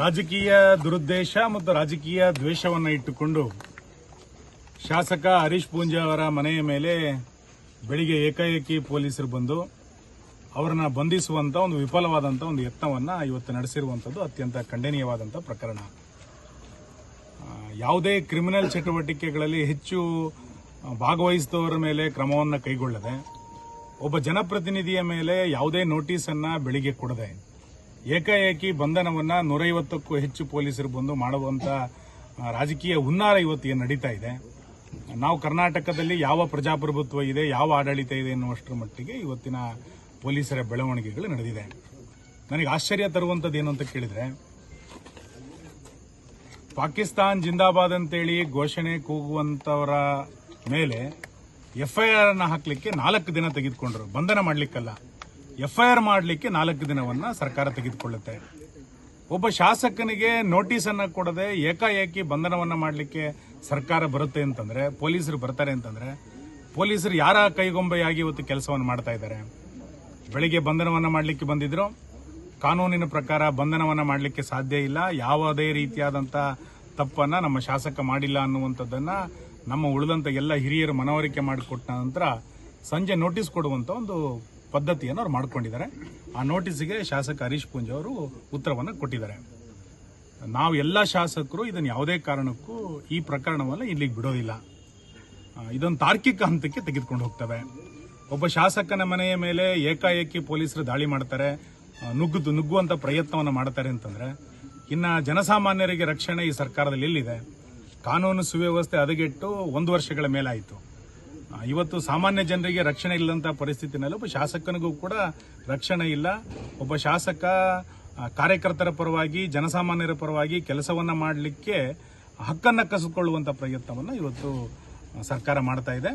ರಾಜಕೀಯ ದುರುದ್ದೇಶ ಮತ್ತು ರಾಜಕೀಯ ದ್ವೇಷವನ್ನ ಇಟ್ಟುಕೊಂಡು ಶಾಸಕ ಹರೀಶ್ ಪೂಂಜಾ ಅವರ ಮನೆಯ ಮೇಲೆ ಬೆಳಿಗ್ಗೆ ಏಕಾಏಕಿ ಪೊಲೀಸರು ಬಂದು ಅವರನ್ನ ಬಂಧಿಸುವಂತ ಒಂದು ವಿಫಲವಾದಂತಹ ಒಂದು ಯತ್ನವನ್ನ ಇವತ್ತು ನಡೆಸಿರುವಂತದ್ದು ಅತ್ಯಂತ ಖಂಡನೀಯವಾದಂತಹ ಪ್ರಕರಣ. ಯಾವುದೇ ಕ್ರಿಮಿನಲ್ ಚಟುವಟಿಕೆಗಳಲ್ಲಿ ಹೆಚ್ಚು ಭಾಗವಹಿಸಿದವರ ಮೇಲೆ ಕ್ರಮವನ್ನು ಕೈಗೊಳ್ಳದೆ, ಒಬ್ಬ ಜನಪ್ರತಿನಿಧಿಯ ಮೇಲೆ ಯಾವುದೇ ನೋಟಿಸ್ ಅನ್ನ ಬೆಳಿಗ್ಗೆ ಕೊಡದೆ ಏಕಾಏಕಿ ಬಂಧನವನ್ನ ನೂರೈವತ್ತಕ್ಕೂ ಹೆಚ್ಚು ಪೊಲೀಸರು ಬಂದು ಮಾಡುವಂತ ರಾಜಕೀಯ ಹುನ್ನಾರ ಇವತ್ತು ಏನು ನಡೀತಾ ಇದೆ? ನಾವು ಕರ್ನಾಟಕದಲ್ಲಿ ಯಾವ ಪ್ರಜಾಪ್ರಭುತ್ವ ಇದೆ, ಯಾವ ಆಡಳಿತ ಇದೆ ಎನ್ನುವಷ್ಟರ ಮಟ್ಟಿಗೆ ಇವತ್ತಿನ ಪೊಲೀಸರ ಬೆಳವಣಿಗೆಗಳು ನಡೆದಿದೆ. ನನಗೆ ಆಶ್ಚರ್ಯ ತರುವಂಥದ್ದು ಏನು ಅಂತ ಕೇಳಿದ್ರೆ, ಪಾಕಿಸ್ತಾನ್ ಜಿಂದಾಬಾದ್ ಅಂತೇಳಿ ಘೋಷಣೆ ಕೂಗುವಂತವರ ಮೇಲೆ ಎಫ್ಐಆರ್ ಅನ್ನ ಹಾಕಲಿಕ್ಕೆ ನಾಲ್ಕು ದಿನ ತೆಗೆದುಕೊಂಡ್ರು. ಬಂಧನ ಮಾಡ್ಲಿಕ್ಕಲ್ಲ. ಎಫ್ಐಆರ್ ಮಾಡಲಿಕ್ಕೆ ನಾಲ್ಕು ದಿನವನ್ನ ಸರ್ಕಾರ ತೆಗೆದುಕೊಳ್ಳುತ್ತೆ. ಒಬ್ಬ ಶಾಸಕನಿಗೆ ನೋಟಿಸ್ ಅನ್ನ ಕೊಡದೆ ಏಕಾಏಕಿ ಬಂಧನವನ್ನ ಮಾಡಲಿಕ್ಕೆ ಸರ್ಕಾರ ಬರುತ್ತೆ ಅಂತಂದ್ರೆ, ಪೊಲೀಸರು ಬರ್ತಾರೆ ಅಂತಂದ್ರೆ, ಪೊಲೀಸರು ಯಾರ ಕೈಗೊಂಬೆಯಾಗಿ ಇವತ್ತು ಕೆಲಸವನ್ನು ಮಾಡ್ತಾ ಇದ್ದಾರೆ? ಬೆಳಿಗ್ಗೆ ಬಂಧನವನ್ನ ಮಾಡಲಿಕ್ಕೆ ಬಂದಿದ್ರು. ಕಾನೂನಿನ ಪ್ರಕಾರ ಬಂಧನವನ್ನ ಮಾಡಲಿಕ್ಕೆ ಸಾಧ್ಯ ಇಲ್ಲ. ಯಾವುದೇ ರೀತಿಯಾದಂತ ತಪ್ಪನ್ನ ನಮ್ಮ ಶಾಸಕ ಮಾಡಿಲ್ಲ ಅನ್ನುವಂಥದ್ದನ್ನ ನಮ್ಮ ಉಳಿದಂತ ಎಲ್ಲ ಹಿರಿಯರು ಮನವರಿಕೆ ಮಾಡಿಕೊಟ್ಟ ನಂತರ ಸಂಜೆ ನೋಟಿಸ್ ಕೊಡುವಂತ ಒಂದು ಪದ್ಧತಿಯನ್ನು ಅವ್ರು ಮಾಡ್ಕೊಂಡಿದ್ದಾರೆ. ಆ ನೋಟಿಸ್ಗೆ ಶಾಸಕ ಹರೀಶ್ ಪೂಂಜ ಅವರು ಉತ್ತರವನ್ನು ಕೊಟ್ಟಿದ್ದಾರೆ. ನಾವು ಎಲ್ಲ ಶಾಸಕರು ಇದನ್ನು ಯಾವುದೇ ಕಾರಣಕ್ಕೂ ಈ ಪ್ರಕರಣವನ್ನು ಇಲ್ಲಿಗೆ ಬಿಡೋದಿಲ್ಲ. ಇದೊಂದು ತಾರ್ಕಿಕ ಹಂತಕ್ಕೆ ತೆಗೆದುಕೊಂಡು ಹೋಗ್ತವೆ. ಒಬ್ಬ ಶಾಸಕನ ಮನೆಯ ಮೇಲೆ ಏಕಾಏಕಿ ಪೊಲೀಸರು ದಾಳಿ ಮಾಡ್ತಾರೆ ನುಗ್ಗುದು ನುಗ್ಗುವಂಥ ಪ್ರಯತ್ನವನ್ನು ಮಾಡ್ತಾರೆ ಅಂತಂದ್ರೆ, ಇನ್ನ ಜನಸಾಮಾನ್ಯರಿಗೆ ರಕ್ಷಣೆ ಈ ಸರ್ಕಾರದಲ್ಲಿ ಎಲ್ಲಿದೆ? ಕಾನೂನು ಸುವ್ಯವಸ್ಥೆ ಹದಗೆಟ್ಟು ಒಂದು ವರ್ಷಗಳ ಮೇಲಾಯಿತು. ಇವತ್ತು ಸಾಮಾನ್ಯ ಜನರಿಗೆ ರಕ್ಷಣೆ ಇಲ್ಲದಂಥ ಪರಿಸ್ಥಿತಿನಲ್ಲಿ ಒಬ್ಬ ಶಾಸಕನಿಗೂ ಕೂಡ ರಕ್ಷಣೆ ಇಲ್ಲ. ಒಬ್ಬ ಶಾಸಕ ಕಾರ್ಯಕರ್ತರ ಪರವಾಗಿ, ಜನಸಾಮಾನ್ಯರ ಪರವಾಗಿ ಕೆಲಸವನ್ನ ಮಾಡಲಿಕ್ಕೆ ಹಕ್ಕನ್ನ ಕಸಿಕೊಳ್ಳುವಂತ ಪ್ರಯತ್ನವನ್ನು ಇವತ್ತು ಸರ್ಕಾರ ಮಾಡ್ತಾ ಇದೆ.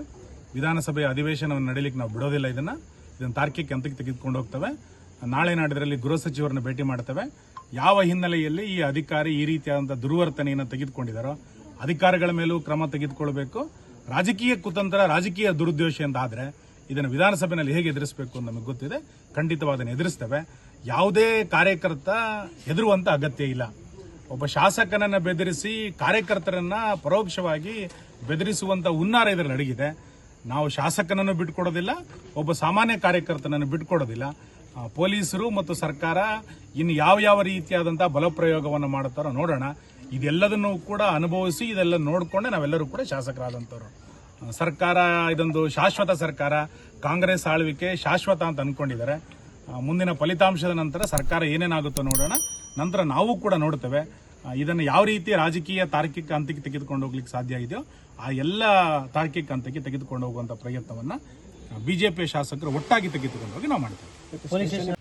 ವಿಧಾನಸಭೆಯ ಅಧಿವೇಶನವನ್ನು ನಡೀಲಿಕ್ಕೆ ನಾವು ಬಿಡೋದಿಲ್ಲ ಇದನ್ನ. ಇದನ್ನು ತಾರ್ಕಿಕ ಹಂತಕ್ಕೆ ತೆಗೆದುಕೊಂಡು ಹೋಗ್ತವೆ. ನಾಳೆ ನಾಡಿದ್ರಲ್ಲಿ ಗೃಹ ಸಚಿವರನ್ನ ಭೇಟಿ ಮಾಡ್ತವೆ. ಯಾವ ಹಿನ್ನೆಲೆಯಲ್ಲಿ ಈ ಅಧಿಕಾರಿ ಈ ರೀತಿಯಾದಂಥ ದುರ್ವರ್ತನೆಯನ್ನು ತೆಗೆದುಕೊಂಡಿದ್ದಾರೋ ಅಧಿಕಾರಿಗಳ ಮೇಲೂ ಕ್ರಮ ತೆಗೆದುಕೊಳ್ಬೇಕು. ರಾಜಕೀಯ ಕುತಂತ್ರ, ರಾಜಕೀಯ ದುರುದ್ದೇಶ ಅಂತ ಆದರೆ ಇದನ್ನು ವಿಧಾನಸಭೆಯಲ್ಲಿ ಹೇಗೆ ಎದುರಿಸಬೇಕು ಅಂತ ನಮಗೆ ಗೊತ್ತಿದೆ. ಖಂಡಿತವಾಗಿ ಅದನ್ನು ಎದುರಿಸ್ತೇವೆ. ಯಾವುದೇ ಕಾರ್ಯಕರ್ತ ಹೆದರುವಂತ ಅಗತ್ಯ ಇಲ್ಲ. ಒಬ್ಬ ಶಾಸಕನನ್ನು ಬೆದರಿಸಿ ಕಾರ್ಯಕರ್ತರನ್ನ ಪರೋಕ್ಷವಾಗಿ ಬೆದರಿಸುವಂತ ಹುನ್ನಾರ ಇದರಲ್ಲಿ ಅಡಗಿದೆ ನಾವು ಶಾಸಕನನ್ನು ಬಿಟ್ಕೊಡೋದಿಲ್ಲ, ಒಬ್ಬ ಸಾಮಾನ್ಯ ಕಾರ್ಯಕರ್ತನನ್ನು ಬಿಟ್ಕೊಡೋದಿಲ್ಲ. ಪೊಲೀಸರು ಮತ್ತು ಸರ್ಕಾರ ಇನ್ನು ಯಾವ ಯಾವ ರೀತಿಯಾದಂತಹ ಬಲಪ್ರಯೋಗವನ್ನು ಮಾಡುತ್ತಾರೋ ನೋಡೋಣ. ಇದೆಲ್ಲದನ್ನು ಕೂಡ ಅನುಭವಿಸಿ ಇದೆಲ್ಲ ನೋಡಿಕೊಂಡೆ ನಾವೆಲ್ಲರೂ ಕೂಡ ಶಾಸಕರಾದಂಥವ್ರು. ಸರ್ಕಾರ, ಇದೊಂದು ಶಾಶ್ವತ ಸರ್ಕಾರ, ಕಾಂಗ್ರೆಸ್ ಆಳ್ವಿಕೆ ಶಾಶ್ವತ ಅಂತ ಅಂದ್ಕೊಂಡಿದ್ದಾರೆ ಮುಂದಿನ ಫಲಿತಾಂಶದ ನಂತರ ಸರ್ಕಾರ ಏನೇನಾಗುತ್ತೋ ನೋಡೋಣ. ನಂತರ ನಾವು ಕೂಡ ನೋಡ್ತೇವೆ ಇದನ್ನು ಯಾವ ರೀತಿ ರಾಜಕೀಯ ತಾರ್ಕಿಕ ಹಂತಕ್ಕೆ ತೆಗೆದುಕೊಂಡು ಹೋಗ್ಲಿಕ್ಕೆ ಸಾಧ್ಯ ಇದೆಯೋ, ಆ ಎಲ್ಲ ತಾರ್ಕಿಕ ಹಂತಕ್ಕೆ ತೆಗೆದುಕೊಂಡು ಹೋಗುವಂಥ ಪ್ರಯತ್ನವನ್ನು ಬಿಜೆಪಿ ಶಾಸಕರು ಒಟ್ಟಾಗಿ ತೆಗೆದುಕೊಂಡು ಹೋಗಿ ನಾವು ಮಾಡ್ತೇವೆ.